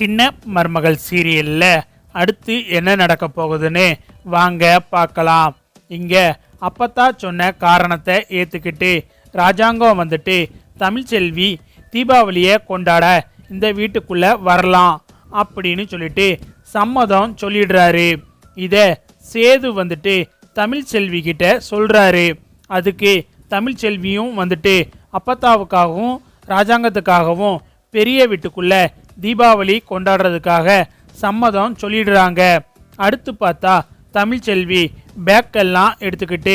சின்ன மருமகள் சீரியல்ல அடுத்து என்ன நடக்க போகுதுன்னு வாங்க பார்க்கலாம். இங்க அப்பத்தா சொன்ன காரணத்தை ஏத்துக்கிட்டு ராஜாங்கம் வந்துட்டு தமிழ்ச்செல்வி தீபாவளியை கொண்டாட இந்த வீட்டுக்குள்ள வரலாம் அப்படின்னு சொல்லிட்டு சம்மதம் சொல்லிடுறாரு. இதை சேது வந்துட்டு தமிழ்ச்செல்வி கிட்ட சொல்றாரு. அதுக்கு தமிழ்ச்செல்வியும் வந்துட்டு அப்பத்தாவுக்காகவும் ராஜாங்கத்துக்காகவும் பெரிய வீட்டுக்குள்ள தீபாவளி கொண்டாடுறதுக்காக சம்மதம் சொல்லிடுறாங்க. அடுத்து பார்த்தா தமிழ்ச்செல்வி பேக்கெல்லாம் எடுத்துக்கிட்டு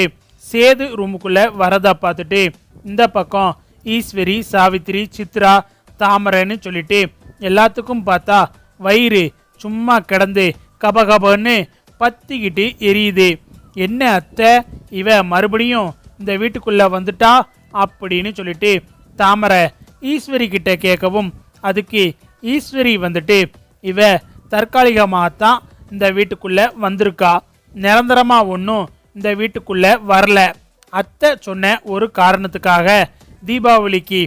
சேது ரூமுக்குள்ளே வரதா பார்த்துட்டு இந்த பக்கம் ஈஸ்வரி சாவித்திரி சித்ரா தாமரைன்னு சொல்லிட்டு எல்லாத்துக்கும் பார்த்தா வயிறு சும்மா கிடந்து கபகபன்னு பத்திக்கிட்டு எரியுது. என்ன அத்தை? இவ மறுபடியும் இந்த வீட்டுக்குள்ளே வந்துட்டா? அப்படின்னு சொல்லிட்டு தாமரை ஈஸ்வரி கிட்ட கேட்கவும் அதுக்கு ஈஸ்வரி வந்துட்டு இவ தற்காலிகமாக தான் இந்த வீட்டுக்குள்ளே வந்திருக்கா. நிரந்தரமாக ஒன்றும் இந்த வீட்டுக்குள்ளே வரல. அத்தை சொன்ன ஒரு காரணத்துக்காக தீபாவளிக்கு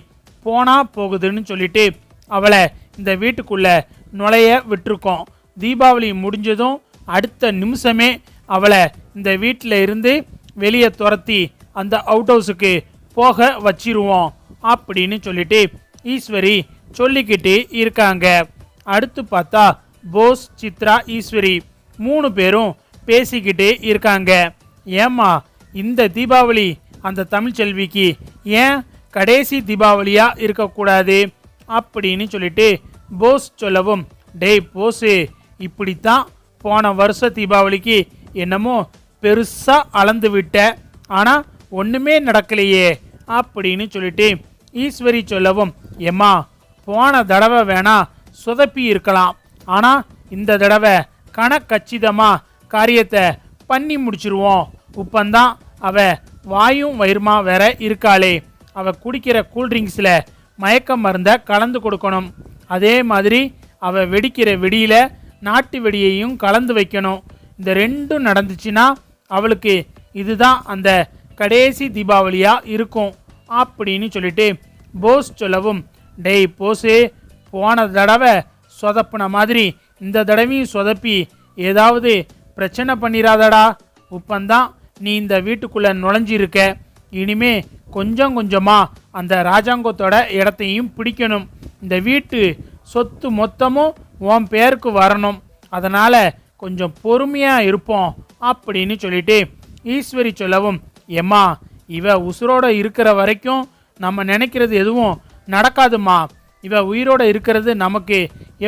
போனா போகுதுன்னு சொல்லிட்டு அவளை இந்த வீட்டுக்குள்ளே நுழைய விட்டுருக்கோம். தீபாவளி முடிஞ்சதும் அடுத்த நிமிஷமே அவளை இந்த வீட்டில் இருந்து வெளியே துரத்தி அந்த அவுட் ஹவுஸுக்கு போக வச்சிருவோம். அப்படின்னு சொல்லிட்டு ஈஸ்வரி சொல்லிக்கிட்டே இருக்காங்க. அடுத்து பார்த்தா போஸ் சித்ரா ஈஸ்வரி மூணு பேரும் பேசிக்கிட்டே இருக்காங்க. ஏம்மா இந்த தீபாவளி அந்த தமிழ்ச்செல்விக்கு ஏன் கடைசி தீபாவளியாக இருக்கக்கூடாது? அப்படின்னு சொல்லிட்டு போஸ் சொல்லவும் டேய் போஸு இப்படித்தான் போன வருஷ தீபாவளிக்கு என்னமோ பெருசாக அளந்து விட்ட. ஆனால் ஒன்றுமே நடக்கலையே. அப்படின்னு சொல்லிட்டு ஈஸ்வரி சொல்லவும் எம்மா போன தடவை வேணா சொதப்பி இருக்கலாம். ஆனால் இந்த தடவை கணக்கச்சிதமாக காரியத்தை பண்ணி முடிச்சிருவோம். உப்பந்தான் அவ வாயும் வயிறுமா வேற இருக்காளே. அவ குடிக்கிற கூல்ட்ரிங்க்ஸில் மயக்க மருந்தை கலந்து கொடுக்கணும். அதே மாதிரி அவ வெடிக்கிற வெடியில நாட்டு வெடியையும் கலந்து வைக்கணும். இந்த ரெண்டும் நடந்துச்சுன்னா அவளுக்கு இதுதான் அந்த கடைசி தீபாவளியாக இருக்கும். அப்படின்னு சொல்லிட்டு போஸ் சொல்லவும் டேய் போஸு போன தடவை சொதப்புன மாதிரி இந்த தடவையும் சொதப்பி ஏதாவது பிரச்சனை பண்ணிடாதடா உப்பந்தான் நீ இந்த வீட்டுக்குள்ளே நுழைஞ்சிருக்க. இனிமே கொஞ்சம் கொஞ்சமாக அந்த ராஜாங்கத்தோட இடத்தையும் பிடிக்கணும். இந்த வீட்டு சொத்து மொத்தமும் உன் பேருக்கு வரணும். அதனால் கொஞ்சம் பொறுமையாக இருப்போம் அப்படின்னு சொல்லிட்டு ஈஸ்வரி சொல்லவும் எம்மா இவ உசுரோட இருக்கிற வரைக்கும் நம்ம நினைக்கிறது எதுவும் நடக்காதுமா. இவ உயிரோடு இருக்கிறது நமக்கு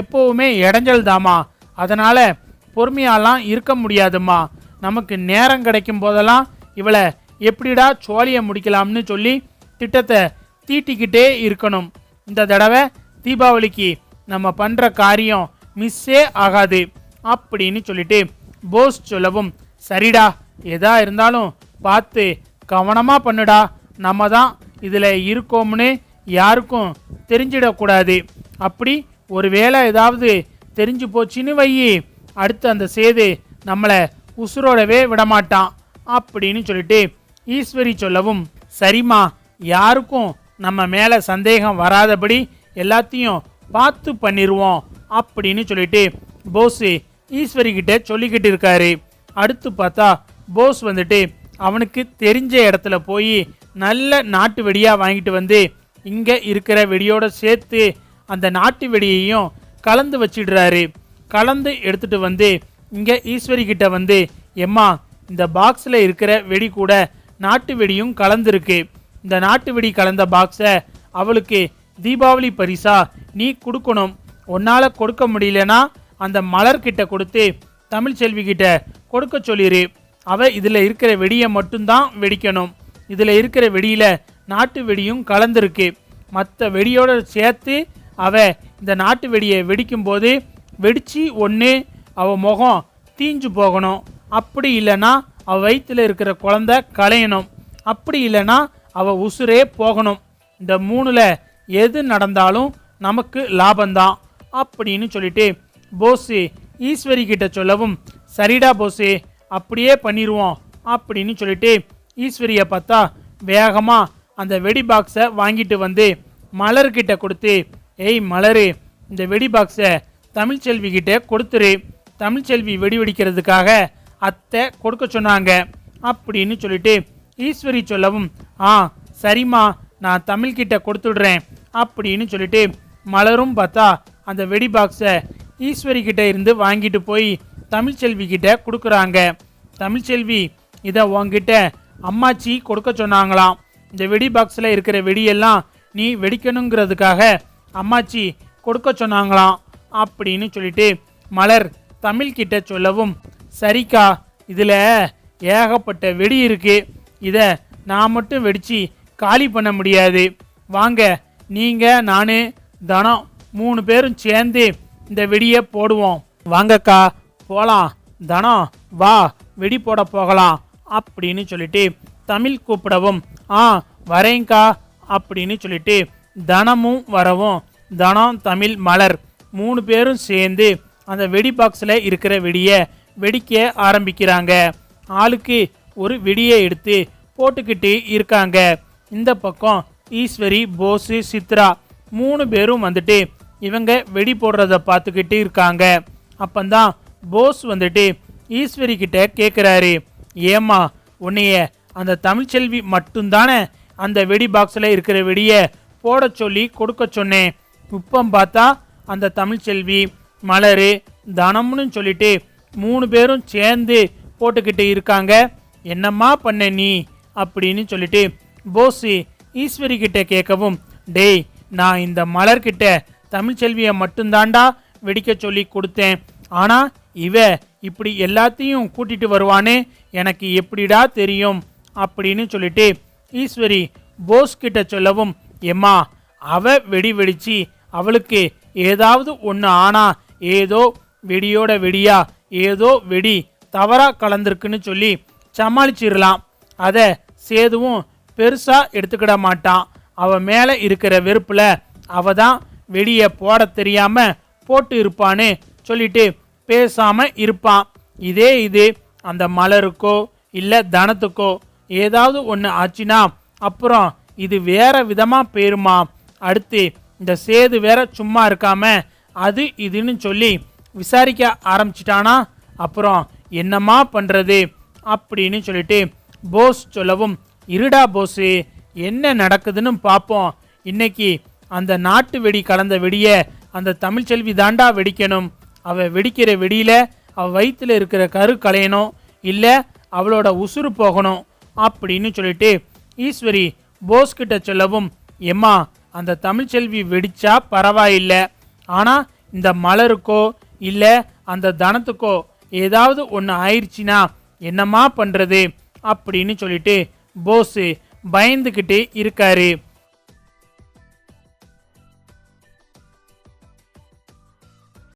எப்போவுமே இடைஞ்சல் தாமா. அதனால் பொறுமையாலாம் இருக்க முடியாதும்மா நமக்கு நேரம் கிடைக்கும் போதெல்லாம் இவளை எப்படிடா சோழியை முடிக்கலாம்னு சொல்லி திட்டத்தை தீட்டிக்கிட்டே இருக்கணும். இந்த தடவை தீபாவளிக்கு நம்ம பண்ணுற காரியம் மிஸ்ஸே ஆகாது அப்படின்னு சொல்லிட்டு போஸ் சொல்லவும் சரிடா எதா இருந்தாலும் பார்த்து கவனமாக பண்ணுடா. நம்ம தான் இதில் இருக்கோம்னு யாருக்கும் தெரிஞ்சிடக்கூடாது. அப்படி ஒருவேளை ஏதாவது தெரிஞ்சு போச்சுன்னு வையி அடுத்து அந்த சேது நம்மளை உசுரோடவே விடமாட்டான் அப்படின்னு சொல்லிட்டு ஈஸ்வரி சொல்லவும் சரிம்மா யாருக்கும் நம்ம மேலே சந்தேகம் வராதபடி எல்லாத்தையும் பார்த்து பண்ணிடுவோம் அப்படின்னு சொல்லிட்டு போஸ் ஈஸ்வரிகிட்ட சொல்லிக்கிட்டு இருக்காரு. அடுத்து பார்த்தா போஸ் வந்துட்டு அவனுக்கு தெரிஞ்ச இடத்துல போய் நல்ல நாட்டு வெடியாக வாங்கிட்டு வந்து இங்கே இருக்கிற வெடியோட சேர்த்து அந்த நாட்டு வெடியையும் கலந்து வச்சிடுறாரு. கலந்து எடுத்துட்டு வந்து இங்கே ஈஸ்வரி கிட்ட வந்து எம்மா இந்த பாக்ஸில் இருக்கிற வெடி கூட நாட்டு வெடியும் கலந்துருக்கு. இந்த நாட்டு வெடி கலந்த பாக்ஸை அவளுக்கு தீபாவளி பரிசா நீ கொடுக்கணும். உன்னால் கொடுக்க முடியலனா அந்த மலர்கிட்ட கொடுத்து தமிழ்ச்செல்வி கிட்ட கொடுக்க சொல்லிரு. அவ இதில் இருக்கிற வெடியை மட்டும்தான் வெடிக்கணும். இதில் இருக்கிற வெடியில் நாட்டு வெடியும் கலந்துருக்கு. மற்ற வெடியோட சேர்த்து அவ இந்த நாட்டு வெடியை வெடிக்கும்போது வெடித்து ஒன்று அவ முகம் தீஞ்சு போகணும். அப்படி இல்லைன்னா அவள் வயிற்றில் இருக்கிற குழந்த களையணும். அப்படி இல்லைன்னா அவள் உசுரே போகணும். இந்த மூணில் எது நடந்தாலும் நமக்கு லாபம்தான். அப்படின்னு சொல்லிட்டு போஸு ஈஸ்வரி கிட்ட சொல்லவும் சரிடா போஸு அப்படியே பண்ணிடுவோம் அப்படின்னு சொல்லிட்டு ஈஸ்வரியை பார்த்தா வேகமாக அந்த வெடி பாக்ஸை வாங்கிட்டு வந்து மலர்கிட்ட கொடுத்து ஏய் மலரு இந்த வெடி பாக்ஸை தமிழ்ச்செல்விக்கிட்ட கொடுத்துரு. தமிழ்ச்செல்வி வெடி வெடிக்கிறதுக்காக அத்தை கொடுக்க சொன்னாங்க. அப்படின்னு சொல்லிட்டு ஈஸ்வரி சொல்லவும் ஆ சரிம்மா நான் தமிழ்கிட்ட கொடுத்துடுறேன். அப்படின்னு சொல்லிட்டு மலரும் பார்த்தா அந்த வெடி பாக்ஸை ஈஸ்வரி கிட்ட இருந்து வாங்கிட்டு போய் தமிழ்ச்செல்வி கிட்ட கொடுக்குறாங்க. தமிழ்ச்செல்வி இதை உன்கிட்ட அம்மாச்சி கொடுக்க சொன்னாங்களாம். இந்த வெடி பாக்ஸில் இருக்கிற வெடியெல்லாம் நீ வெடிக்கணுங்கிறதுக்காக அம்மாச்சி கொடுக்க சொன்னாங்களாம் அப்படின்னு சொல்லிட்டு மலர் தமிழ்கிட்ட சொல்லவும் சரிக்கா இதில் ஏகப்பட்ட வெடி இருக்கு. இதை நான் மட்டும் வெடித்து காலி பண்ண முடியாது. வாங்க நீங்கள் நான் தனம் மூணு பேரும் சேர்ந்து இந்த வெடியை போடுவோம். வாங்கக்கா போகலாம் தனம் வா வெடி போட போகலாம். அப்படின்னு சொல்லிட்டு தமிழ் கூப்பிடவும் ஆ வரேங்க்கா அப்படின்னு சொல்லிட்டு தனமும் வரவும் தனம் தமிழ் மலர் மூணு பேரும் சேர்ந்து அந்த வெடி பாக்ஸில் இருக்கிற வெடியை வெடிக்க ஆரம்பிக்கிறாங்க. ஆளுக்கு ஒரு வெடியை எடுத்து போட்டுக்கிட்டு இருக்காங்க. இந்த பக்கம் ஈஸ்வரி போஸு சித்ரா மூணு பேரும் வந்துட்டு இவங்க வெடி போடுறத பார்த்துக்கிட்டு இருக்காங்க. அப்பந்தான் போஸ் வந்துட்டு ஈஸ்வரி கிட்ட கேட்குறாரு ஏம்மா உன்னைய அந்த தமிழ்ச்செல்வி மட்டும்தானே அந்த வெடி பாக்ஸில் இருக்கிற வெடியை போட சொல்லி கொடுக்க சொன்னேன். உப்பம் பார்த்தா அந்த தமிழ்ச்செல்வி மலர் தனம்னு சொல்லிட்டு மூணு பேரும் சேர்ந்து போட்டுக்கிட்டு இருக்காங்க. என்னம்மா பண்ண நீ? அப்படின்னு சொல்லிட்டு போஸு ஈஸ்வரி கிட்ட கேட்கவும் டேய் நான் இந்த மலர்கிட்ட தமிழ்ச்செல்வியை மட்டும்தாண்டா வெடிக்க சொல்லி கொடுத்தேன். ஆனால் இவ இப்படி எல்லாத்தையும் கூட்டிட்டு வருவானே எனக்கு எப்படிடா தெரியும்? அப்படின்னு சொல்லிட்டு ஈஸ்வரி போஸ் கிட்ட சொல்லவும் எம்மா அவ வெடி வெடிச்சு அவளுக்கு ஏதாவது ஒன்று ஆனா ஏதோ வெடியோட வெடியா ஏதோ வெடி தவறாக கலந்துருக்குன்னு சொல்லி சமாளிச்சிடலாம் அதை சேதுவும் பெருசாக எடுத்துக்கிட மாட்டான். அவன் மேலே இருக்கிற வெறுப்பில் அவ தான் வெடியை போட தெரியாமல் போட்டு இருப்பான்னு சொல்லிட்டு பேசாம இருப்பான் இதே இது அந்த மலருக்கோ இல்லை தனத்துக்கோ ஏதாவது ஒன்று ஆச்சுன்னா அப்புறம் இது வேற விதமா போயிருமா அடுத்து இந்த சேது வேற சும்மா இருக்காம அது இதுன்னு சொல்லி விசாரிக்க ஆரம்பிச்சிட்டானா? அப்புறம் என்னம்மா பண்ணுறது அப்படின்னு சொல்லிட்டு போஸ் சொல்லவும் இருடா போஸு என்ன நடக்குதுன்னு பார்ப்போம் இன்னைக்கு அந்த நாட்டு வெடி கலந்த வெடியை அந்த தமிழ்ச்செல்வி தாண்டா வெடிக்கணும். அவள் வெடிக்கிற வெடியில் அவள் வயிற்றில் இருக்கிற கரு கலையணும் இல்லை அவளோட உசுறு போகணும் அப்படின்னு சொல்லிட்டு ஈஸ்வரி போஸ்கிட்ட சொல்லவும் எம்மா அந்த தமிழ்ச்செல்வி வெடிச்சா பரவாயில்லை. ஆனால் இந்த மலருக்கோ இல்லை அந்த தனத்துக்கோ ஏதாவது ஒன்று ஆயிடுச்சுன்னா என்னம்மா பண்ணுறது அப்படின்னு சொல்லிட்டு போஸு பயந்துக்கிட்டே இருக்காரு.